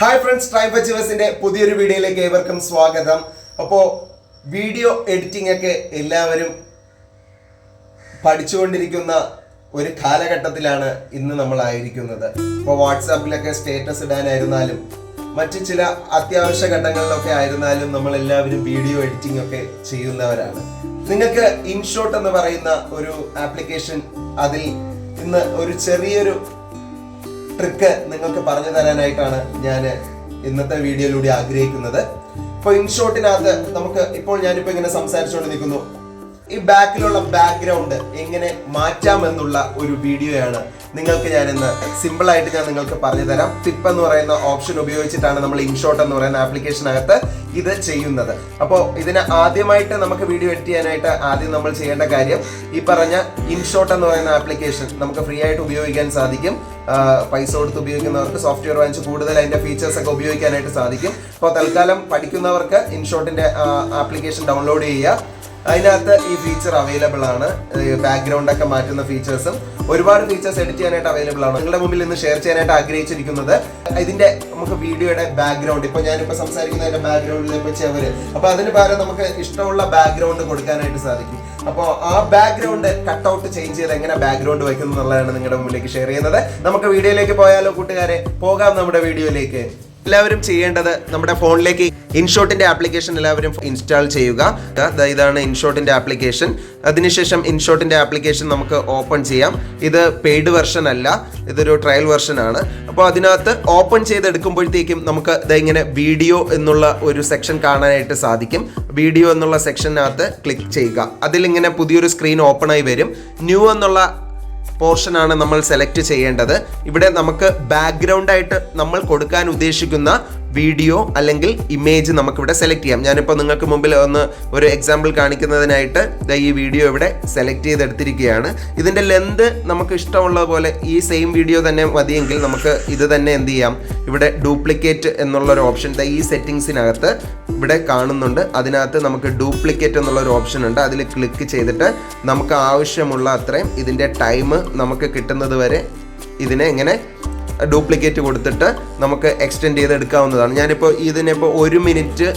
Hi friends tribe അച്ചീവേഴ്സിന്റെ പുതിയൊരു വീഡിയോയിലേക്ക് ഏവർക്കും സ്വാഗതം. അപ്പോൾ വീഡിയോ എഡിറ്റിംഗ് ഒക്കെ എല്ലാവരും പഠിച്ചുകൊണ്ടിരിക്കുന്ന ഒരു കാലഘട്ടത്തിലാണ് ഇന്ന് നമ്മൾ ആയിരിക്കുന്നത്. ഇപ്പോൾ വാട്സാപ്പിലൊക്കെ സ്റ്റേറ്റസ് ഇടാനായിരുന്നാലും മറ്റ് ചില അത്യാവശ്യ ഘട്ടങ്ങളിലൊക്കെ ആയിരുന്നാലും നമ്മൾ എല്ലാവരും വീഡിയോ എഡിറ്റിംഗ് ഒക്കെ ചെയ്യുന്നവരാണ്. നിങ്ങൾക്ക് ഇൻഷോട്ട് എന്ന് പറയുന്ന ഒരു ആപ്ലിക്കേഷൻ അതിൽ ഇന്ന് ഒരു ചെറിയൊരു ട്രിക്ക് നിങ്ങൾക്ക് പറഞ്ഞു തരാനായിട്ടാണ് ഞാൻ ഇന്നത്തെ വീഡിയോയിലൂടെ ആഗ്രഹിക്കുന്നത്. ഇപ്പോൾ ഇൻഷോട്ടിനകത്ത് നമുക്ക് ഇപ്പോൾ ഞാനിപ്പോൾ ഇങ്ങനെ സംസാരിച്ചുകൊണ്ട് നിൽക്കുന്നു. ഈ ബാക്കിലുള്ള ബാക്ക്ഗ്രൗണ്ട് എങ്ങനെ മാറ്റാമെന്നുള്ള ഒരു വീഡിയോയാണ് നിങ്ങൾക്ക് ഞാൻ ഇന്ന് സിമ്പിൾ ആയിട്ട് ഞാൻ നിങ്ങൾക്ക് പറഞ്ഞു തരാം. ടിപ്പ് എന്ന് പറയുന്ന ഓപ്ഷൻ ഉപയോഗിച്ചിട്ടാണ് നമ്മൾ ഇൻഷോട്ട് എന്ന് പറയുന്ന ആപ്ലിക്കേഷനകത്ത് ഇത് ചെയ്യുന്നത്. അപ്പോൾ ഇതിന് ആദ്യമായിട്ട് നമുക്ക് വീഡിയോ എഡിറ്റ് ചെയ്യാനായിട്ട് ആദ്യം നമ്മൾ ചെയ്യേണ്ട കാര്യം ഈ പറഞ്ഞ ഇൻഷോട്ട് എന്ന് പറയുന്ന ആപ്ലിക്കേഷൻ നമുക്ക് ഫ്രീ ആയിട്ട് ഉപയോഗിക്കാൻ സാധിക്കും. പൈസ കൊടുത്ത് ഉപയോഗിക്കുന്നവർക്ക് സോഫ്റ്റ്വെയർ വാങ്ങിച്ച് കൂടുതൽ അതിന്റെ ഫീച്ചേഴ്സ് ഒക്കെ ഉപയോഗിക്കാനായിട്ട് സാധിക്കും. അപ്പോൾ തൽക്കാലം പഠിക്കുന്നവർക്ക് ഇൻഷോട്ടിന്റെ ആപ്ലിക്കേഷൻ ഡൗൺലോഡ് ചെയ്യുക. അതിനകത്ത് ഈ ഫീച്ചർ അവൈലബിൾ ആണ്. ബാക്ക്ഗ്രൗണ്ട് ഒക്കെ മാറ്റുന്ന ഫീച്ചേഴ്സും ഒരുപാട് ഫീച്ചേഴ്സ് എഡിറ്റ് ചെയ്യാനായിട്ട് അവൈലബിൾ ആണ്. നിങ്ങളുടെ മുമ്പിൽ ഇന്ന് ഷെയർ ചെയ്യാനായിട്ട് ആഗ്രഹിച്ചിരിക്കുന്നത് ഇതിന്റെ നമുക്ക് വീഡിയോയുടെ ബാക്ക്ഗ്രൗണ്ട് ഇപ്പൊ ഞാനിപ്പോ സംസാരിക്കുന്നതിന്റെ ബാക്ക്ഗ്രൗണ്ടിൽ ഇപ്പൊ ചെവര് അപ്പൊ അതിന് പകരം നമുക്ക് ഇഷ്ടമുള്ള ബാക്ക്ഗ്രൗണ്ട് കൊടുക്കാനായിട്ട് സാധിക്കും. അപ്പോൾ ആ ബാക്ക്ഗ്രൗണ്ട് കട്ട് ഔട്ട് ചേഞ്ച് ചെയ്ത് എങ്ങനെ ബാക്ക്ഗ്രൗണ്ട് വയ്ക്കുന്നു എന്നുള്ളതാണ് നിങ്ങളുടെ മുമ്പിലേക്ക് ഷെയർ ചെയ്യുന്നത്. നമുക്ക് വീഡിയോയിലേക്ക് പോയാലോ കൂട്ടുകാരെ? പോകാം നമ്മുടെ വീഡിയോയിലേക്ക്. എല്ലാവരും ചെയ്യേണ്ടത് നമ്മുടെ ഫോണിലേക്ക് ഇൻഷോട്ടിന്റെ ആപ്ലിക്കേഷൻ എല്ലാവരും ഇൻസ്റ്റാൾ ചെയ്യുക. ഇതാണ് ഇൻഷോട്ടിന്റെ ആപ്ലിക്കേഷൻ. അതിനുശേഷം ഇൻഷോട്ടിന്റെ ആപ്ലിക്കേഷൻ നമുക്ക് ഓപ്പൺ ചെയ്യാം. ഇത് പെയ്ഡ് വെർഷൻ അല്ല ഇതൊരു ട്രയൽ വെർഷൻ ആണ്. അപ്പോൾ അതിനകത്ത് ഓപ്പൺ ചെയ്തെടുക്കുമ്പോഴത്തേക്കും നമുക്ക് ഇങ്ങനെ വീഡിയോ എന്നുള്ള ഒരു സെക്ഷൻ കാണാനായിട്ട് സാധിക്കും. വീഡിയോ എന്നുള്ള സെക്ഷനകത്ത് ക്ലിക്ക് ചെയ്യുക. അതിലിങ്ങനെ പുതിയൊരു സ്ക്രീൻ ഓപ്പൺ ആയി വരും. ന്യൂ എന്നുള്ള പോർഷനാണ് നമ്മൾ സെലക്ട് ചെയ്യേണ്ടത്. ഇവിടെ നമുക്ക് ബാക്ക്ഗ്രൗണ്ട് ആയിട്ട് നമ്മൾ കൊടുക്കാൻ ഉദ്ദേശിക്കുന്ന വീഡിയോ അല്ലെങ്കിൽ ഇമേജ് നമുക്കിവിടെ സെലക്ട് ചെയ്യാം. ഞാനിപ്പോൾ നിങ്ങൾക്ക് മുമ്പിൽ ഒന്ന് ഒരു എക്സാമ്പിൾ കാണിക്കുന്നതിനായിട്ട് ഈ വീഡിയോ ഇവിടെ സെലക്ട് ചെയ്തെടുത്തിരിക്കുകയാണ്. ഇതിന്റെ ലെന്ത് നമുക്ക് ഇഷ്ടമുള്ള പോലെ ഈ സെയിം വീഡിയോ തന്നെ മതിയെങ്കിൽ നമുക്ക് ഇത് തന്നെ എന്ത് ചെയ്യാം? ഇവിടെ ഡ്യൂപ്ലിക്കേറ്റ് എന്നുള്ളൊരു ഓപ്ഷൻ ഈ സെറ്റിങ്സിനകത്ത് ഇവിടെ കാണുന്നുണ്ട്. അതിനകത്ത് നമുക്ക് ഡ്യൂപ്ലിക്കേറ്റ് എന്നുള്ളൊരു ഓപ്ഷൻ ഉണ്ട്. അതിൽ ക്ലിക്ക് ചെയ്തിട്ട് നമുക്ക് ആവശ്യമുള്ള അത്രയും ഇതിന്റെ ടൈം നമുക്ക് കിട്ടുന്നത് വരെ ഇതിനെ ഇങ്ങനെ ഡ്യൂപ്ലിക്കേറ്റ് കൊടുത്തിട്ട് നമുക്ക് എക്സ്റ്റെൻഡ് ചെയ്ത് എടുക്കാവുന്നതാണ്. ഞാനിപ്പോൾ ഇതിനിപ്പോൾ ഒരു മിനിറ്റ്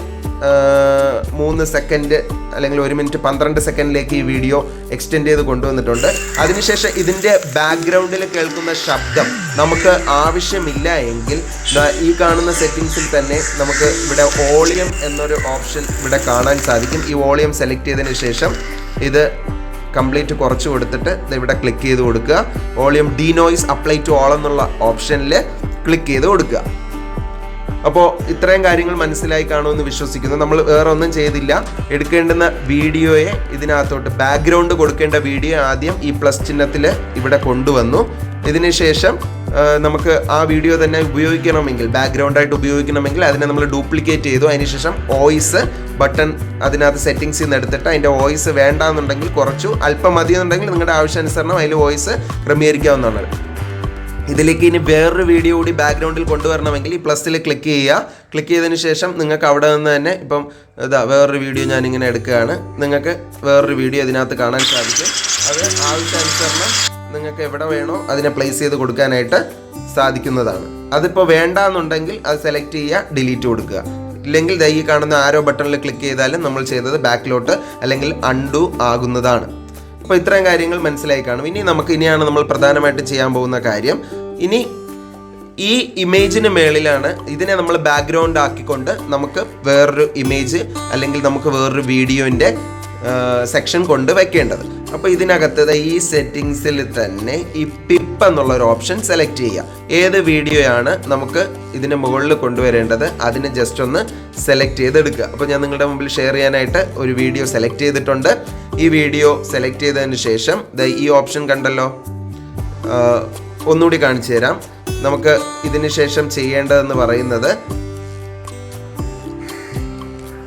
മൂന്ന് സെക്കൻഡ് അല്ലെങ്കിൽ ഒരു മിനിറ്റ് പന്ത്രണ്ട് സെക്കൻഡിലേക്ക് ഈ വീഡിയോ എക്സ്റ്റെൻഡ് ചെയ്ത് കൊണ്ടുവന്നിട്ടുണ്ട്. അതിനുശേഷം ഇതിന്റെ ബാക്ക്ഗ്രൗണ്ടിൽ കേൾക്കുന്ന ശബ്ദം നമുക്ക് ആവശ്യമില്ല എങ്കിൽ ഈ കാണുന്ന സെറ്റിങ്സിൽ തന്നെ നമുക്ക് ഇവിടെ വോളിയം എന്നൊരു ഓപ്ഷൻ ഇവിടെ കാണാൻ സാധിക്കും. ഈ വോളിയം സെലക്ട് ചെയ്തതിന് ശേഷം ഇത് കംപ്ലീറ്റ് കുറച്ച് കൊടുത്തിട്ട് ഇവിടെ ക്ലിക്ക് ചെയ്ത് കൊടുക്കുക. Volume denoise apply to all എന്നുള്ള ഓപ്ഷനിൽ ക്ലിക്ക് ചെയ്ത് കൊടുക്കുക. അപ്പോൾ ഇത്രയും കാര്യങ്ങൾ മനസ്സിലായി കാണുമെന്ന് വിശ്വസിക്കുന്നു. നമ്മൾ വേറെ ഒന്നും ചെയ്തില്ല. എടുക്കേണ്ടുന്ന വീഡിയോയെ ഇതിനകത്തോട്ട് ബാക്ക്ഗ്രൗണ്ട് കൊടുക്കേണ്ട വീഡിയോ ആദ്യം ഈ പ്ലസ് ചിഹ്നത്തിൽ ഇവിടെ കൊണ്ടുവന്നു. ഇതിനുശേഷം നമുക്ക് ആ വീഡിയോ തന്നെ ഉപയോഗിക്കണമെങ്കിൽ ബാക്ക്ഗ്രൗണ്ടായിട്ട് ഉപയോഗിക്കണമെങ്കിൽ അതിനെ നമ്മൾ ഡ്യൂപ്ലിക്കേറ്റ് ചെയ്തു. അതിനുശേഷം വോയിസ് ബട്ടൺ അതിനകത്ത് സെറ്റിങ്സിൽ നിന്ന് എടുത്തിട്ട് അതിന്റെ വോയിസ് വേണ്ടാന്നുണ്ടെങ്കിൽ കുറച്ചു അല്പം മതി എന്നുണ്ടെങ്കിൽ നിങ്ങളുടെ ആവശ്യാനുസരണം അതിൽ വോയിസ് ക്രമീകരിക്കാവുന്നതാണ്. ഇതിലേക്ക് ഇനി വേറൊരു വീഡിയോ കൂടി ബാക്ക്ഗ്രൗണ്ടിൽ കൊണ്ടുവരണമെങ്കിൽ ഈ പ്ലസ്സിൽ ക്ലിക്ക് ചെയ്യുക. ക്ലിക്ക് ചെയ്തതിന് ശേഷം നിങ്ങൾക്ക് അവിടെ നിന്ന് തന്നെ ഇപ്പം ഇതാ വേറൊരു വീഡിയോ ഞാനിങ്ങനെ എടുക്കുകയാണ്. നിങ്ങൾക്ക് വേറൊരു വീഡിയോ ഇതിനകത്ത് കാണാൻ സാധിക്കും. അത് ആവശ്യാനുസരണം നിങ്ങൾക്ക് എവിടെ വേണോ അതിനെ പ്ലേസ് ചെയ്ത് കൊടുക്കാനായിട്ട് സാധിക്കുന്നതാണ്. അതിപ്പോൾ വേണ്ട എന്നുണ്ടെങ്കിൽ അത് സെലക്ട് ചെയ്യുക ഡിലീറ്റ് കൊടുക്കുക. ഇല്ലെങ്കിൽ ദൈ കാണുന്ന ആരോ ബട്ടണിൽ ക്ലിക്ക് ചെയ്താലും നമ്മൾ ചെയ്തത് ബാക്കിലോട്ട് അല്ലെങ്കിൽ അൺഡു ആകുന്നതാണ്. അപ്പോൾ ഇത്രയും കാര്യങ്ങൾ മനസ്സിലായി കാണും. ഇനി നമുക്ക് ഇനിയാണ് നമ്മൾ പ്രധാനമായിട്ട് ചെയ്യാൻ പോകുന്ന കാര്യം. ഇനി ഈ ഇമേജിന് മേളിലാണ് ഇതിനെ നമ്മൾ ബാക്ക്ഗ്രൗണ്ട് ആക്കിക്കൊണ്ട് നമുക്ക് വേറൊരു ഇമേജ് അല്ലെങ്കിൽ നമുക്ക് വേറൊരു വീഡിയോന്റെ സെക്ഷൻ കൊണ്ട് വെക്കേണ്ടത്. അപ്പോൾ ഇതിനകത്ത് ഈ സെറ്റിങ്സിൽ തന്നെ ഈ പിപ്പ് എന്നുള്ള ഒരു ഓപ്ഷൻ സെലക്ട് ചെയ്യുക ഏത് വീഡിയോയാണ് നമുക്ക് ഇതിന് മുകളിൽ കൊണ്ടുവരേണ്ടത്? അതിന് ജസ്റ്റ് ഒന്ന് സെലക്ട് ചെയ്തെടുക്കുക. അപ്പോൾ ഞാൻ നിങ്ങളുടെ മുമ്പിൽ ഷെയർ ചെയ്യാനായിട്ട് ഒരു വീഡിയോ സെലക്ട് ചെയ്തിട്ടുണ്ട്. ഈ വീഡിയോ സെലക്ട് ചെയ്തതിന് ശേഷം ഈ ഓപ്ഷൻ കണ്ടല്ലോ? ഒന്നുകൂടി കാണിച്ചു തരാം. നമുക്ക് ഇതിന് ശേഷം ചെയ്യേണ്ടതെന്ന് പറയുന്നത്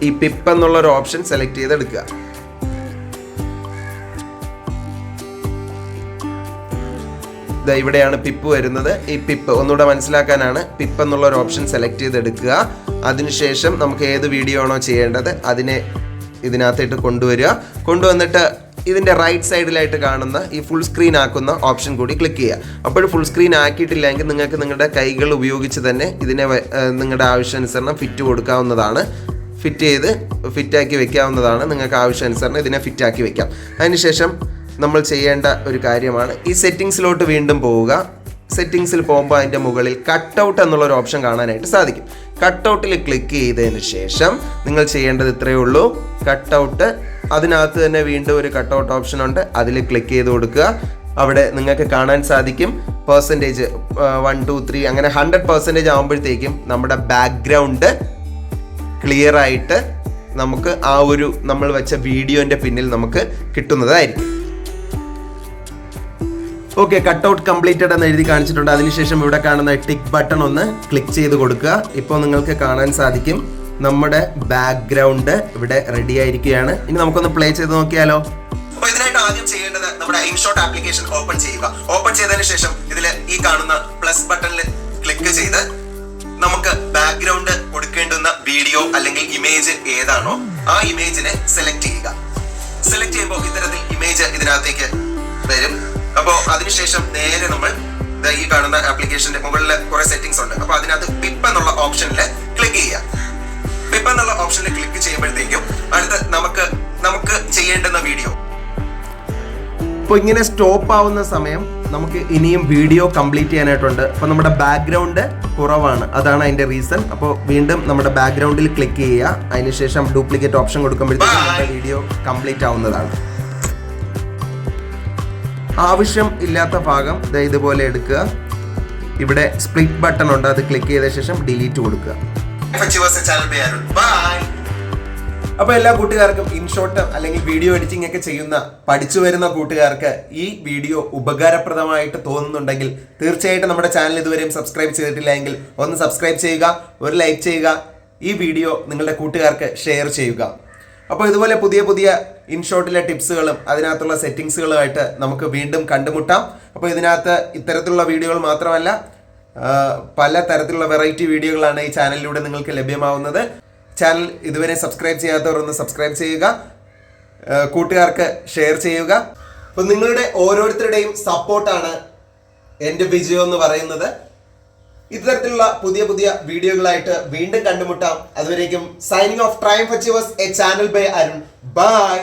ഈ പിപ്പ് എന്നുള്ള ഒരു ഓപ്ഷൻ സെലക്ട് ചെയ്തെടുക്കുക. ഇവിടെയാണ് പിപ്പ് വരുന്നത്. ഈ പിപ്പ് ഒന്നുകൂടെ മനസ്സിലാക്കാനാണ് പിപ്പ് എന്നുള്ള ഒരു ഓപ്ഷൻ സെലക്ട് ചെയ്തെടുക്കുക. അതിനുശേഷം നമുക്ക് ഏത് വീഡിയോ ആണോ ചെയ്യേണ്ടത് അതിനെ ഇതിനകത്തേട്ട് കൊണ്ടുവരിക. കൊണ്ടുവന്നിട്ട് ഇതിന്റെ റൈറ്റ് സൈഡിലായിട്ട് കാണുന്ന ഈ ഫുൾ സ്ക്രീൻ ആക്കുന്ന ഓപ്ഷൻ കൂടി ക്ലിക്ക് ചെയ്യുക. അപ്പോൾ ഫുൾ സ്ക്രീൻ ആക്കിയിട്ടില്ലെങ്കിൽ നിങ്ങൾക്ക് നിങ്ങളുടെ കൈകൾ ഉപയോഗിച്ച് തന്നെ ഇതിനെ നിങ്ങളുടെ ആവശ്യാനുസരണം ഫിറ്റ് കൊടുക്കാവുന്നതാണ്. ഫിറ്റ് ചെയ്ത് ഫിറ്റാക്കി വെക്കാവുന്നതാണ്. നിങ്ങൾക്ക് ആവശ്യാനുസരണം ഇതിനെ ഫിറ്റാക്കി വെക്കാം. അതിനുശേഷം നമ്മൾ ചെയ്യേണ്ട ഒരു കാര്യമാണ്. ഈ സെറ്റിങ്സിലോട്ട് വീണ്ടും പോവുക. സെറ്റിങ്സിൽ പോകുമ്പോൾ അതിന്റെ മുകളിൽ കട്ട് ഔട്ട് എന്നുള്ള ഒരു ഓപ്ഷൻ കാണാനായിട്ട് സാധിക്കും. കട്ട് ഔട്ടിൽ ക്ലിക്ക് ചെയ്തതിന് ശേഷം നിങ്ങൾ ചെയ്യേണ്ടത് ഇത്രയേ ഉള്ളൂ. കട്ട് ഔട്ട് അതിനകത്ത് തന്നെ വീണ്ടും ഒരു കട്ട് ഔട്ട് ഓപ്ഷൻ ഉണ്ട്. അതിൽ ക്ലിക്ക് ചെയ്ത് കൊടുക്കുക. അവിടെ നിങ്ങൾക്ക് കാണാൻ സാധിക്കും. പെർസെന്റേജ് വൺ ടു ത്രീ അങ്ങനെ ഹൺഡ്രഡ് പെർസെന്റേജ് ആകുമ്പോഴത്തേക്കും നമ്മുടെ ബാക്ക്ഗ്രൗണ്ട് ക്ലിയർ ആയിട്ട് നമുക്ക് ആ ഒരു നമ്മൾ വെച്ച വീഡിയോന്റെ പിന്നിൽ നമുക്ക് കിട്ടുന്നതായിരിക്കും. ഓക്കെ കട്ട് ഔട്ട് കംപ്ലീറ്റഡ് എന്ന് എഴുതി കാണിച്ചിട്ടുണ്ട്. അതിനുശേഷം ഇവിടെ കാണുന്ന ടിക്ക് ബട്ടൺ ഒന്ന് ക്ലിക്ക് ചെയ്ത് കൊടുക്കുക. ഇപ്പോൾ നിങ്ങൾക്ക് കാണാൻ സാധിക്കും നമ്മുടെ ബാക്ക്ഗ്രൗണ്ട് ഇവിടെ റെഡി ആയിരിക്കുകയാണ്. ഇനി നമുക്കൊന്ന് പ്ലേ ചെയ്ത് നോക്കിയാലോ? അപ്പോൾ ഇതിനായിട്ട് ആദ്യം ചെയ്യേണ്ടത് നമ്മുടെ ഇൻഷോട്ട് ആപ്ലിക്കേഷൻ ഓപ്പൺ ചെയ്യുക. ഓപ്പൺ ചെയ്തതിന് ശേഷം ഇതിൽ ഈ കാണുന്ന പ്ലസ് ബട്ടണിൽ ക്ലിക്ക് ചെയ്ത് നമുക്ക് ബാക്ക്ഗ്രൗണ്ട് കൊടുക്കേണ്ടുന്ന വീഡിയോ അല്ലെങ്കിൽ ഇമേജ് ഏതാണോ ആ ഇമേജിനെ സെലക്ട് ചെയ്യുക. സെലക്ട് ചെയ്യുമ്പോൾ ഇത്തരത്തിൽ ഇമേജ് ഇതിനകത്തേക്ക് വരും. അപ്പോൾ അതിനുശേഷം നേരെ നമ്മൾ ഈ കാണുന്ന ആപ്ലിക്കേഷന്റെ മുകളിൽ കുറെ സെറ്റിംഗ്സ് ഉണ്ട്. അപ്പോൾ അതിനകത്ത് പിപ്പ് എന്നുള്ള ഓപ്ഷനിൽ ക്ലിക്ക് ചെയ്യുക. പിപ്പ് എന്നുള്ള ഓപ്ഷനിൽ ക്ലിക്ക് ചെയ്യുമ്പോഴത്തേക്കും അടുത്ത നമുക്ക് നമുക്ക് ചെയ്യേണ്ടുന്ന വീഡിയോ അപ്പോൾ ഇങ്ങനെ സ്റ്റോപ്പ് ആവുന്ന സമയം നമുക്ക് ഇനിയും വീഡിയോ കംപ്ലീറ്റ് ചെയ്യാനായിട്ടുണ്ട്. അപ്പോൾ നമ്മുടെ ബാക്ക്ഗ്രൗണ്ട് കുറവാണ്. അതാണ് അതിന്റെ റീസൺ അപ്പോൾ വീണ്ടും നമ്മുടെ ബാക്ക്ഗ്രൗണ്ടിൽ ക്ലിക്ക് ചെയ്യുക. അതിനുശേഷം ഡ്യൂപ്ലിക്കേറ്റ് ഓപ്ഷൻ കൊടുക്കുമ്പോഴത്തേക്കും നമ്മുടെ വീഡിയോ കംപ്ലീറ്റ് ആവുന്നതാണ്. ആവശ്യം ഇല്ലാത്ത ഭാഗം ദേ ഇതുപോലെ എടുക്കുക. ഇവിടെ സ്പ്ലിറ്റ് ബട്ടൺ ഉണ്ട് അത് ക്ലിക്ക് ചെയ്ത ശേഷം ഡിലീറ്റ് കൊടുക്കുക. അപ്പൊ എല്ലാ കൂട്ടുകാർക്കും ഇൻഷോട്ട് അല്ലെങ്കിൽ വീഡിയോ എഡിറ്റിംഗ് ഒക്കെ ചെയ്യുന്ന പഠിച്ചു വരുന്ന കൂട്ടുകാർക്ക് ഈ വീഡിയോ ഉപകാരപ്രദമായിട്ട് തോന്നുന്നുണ്ടെങ്കിൽ തീർച്ചയായിട്ടും നമ്മുടെ ചാനൽ ഇതുവരെയും സബ്സ്ക്രൈബ് ചെയ്തിട്ടില്ലെങ്കിൽ ഒന്ന് സബ്സ്ക്രൈബ് ചെയ്യുക ഒരു ലൈക്ക് ചെയ്യുക ഈ വീഡിയോ നിങ്ങളുടെ കൂട്ടുകാർക്ക് ഷെയർ ചെയ്യുക. അപ്പോൾ ഇതുപോലെ പുതിയ പുതിയ ഇൻഷോട്ടിലെ ടിപ്സുകളും അതിനകത്തുള്ള സെറ്റിങ്സുകളുമായിട്ട് നമുക്ക് വീണ്ടും കണ്ടുമുട്ടാം. അപ്പോൾ ഇതിനകത്ത് ഇത്തരത്തിലുള്ള വീഡിയോകൾ മാത്രമല്ല പല തരത്തിലുള്ള വെറൈറ്റി വീഡിയോകളാണ് ഈ ചാനലിലൂടെ നിങ്ങൾക്ക് ലഭ്യമാവുന്നത്. ചാനൽ ഇതുവരെ സബ്സ്ക്രൈബ് ചെയ്യാത്തവർ ഒന്ന് സബ്സ്ക്രൈബ് ചെയ്യുക കൂട്ടുകാർക്ക് ഷെയർ ചെയ്യുക. അപ്പോൾ നിങ്ങളുടെ ഓരോരുത്തരുടെയും സപ്പോർട്ടാണ് എന്റെ വിജയം എന്ന് പറയുന്നത്. ഇത്തരത്തിലുള്ള പുതിയ പുതിയ വീഡിയോകളായിട്ട് വീണ്ടും കണ്ടുമുട്ടാം. അതുവരേക്കും signing off Trime achievers a channel by Arun. Bye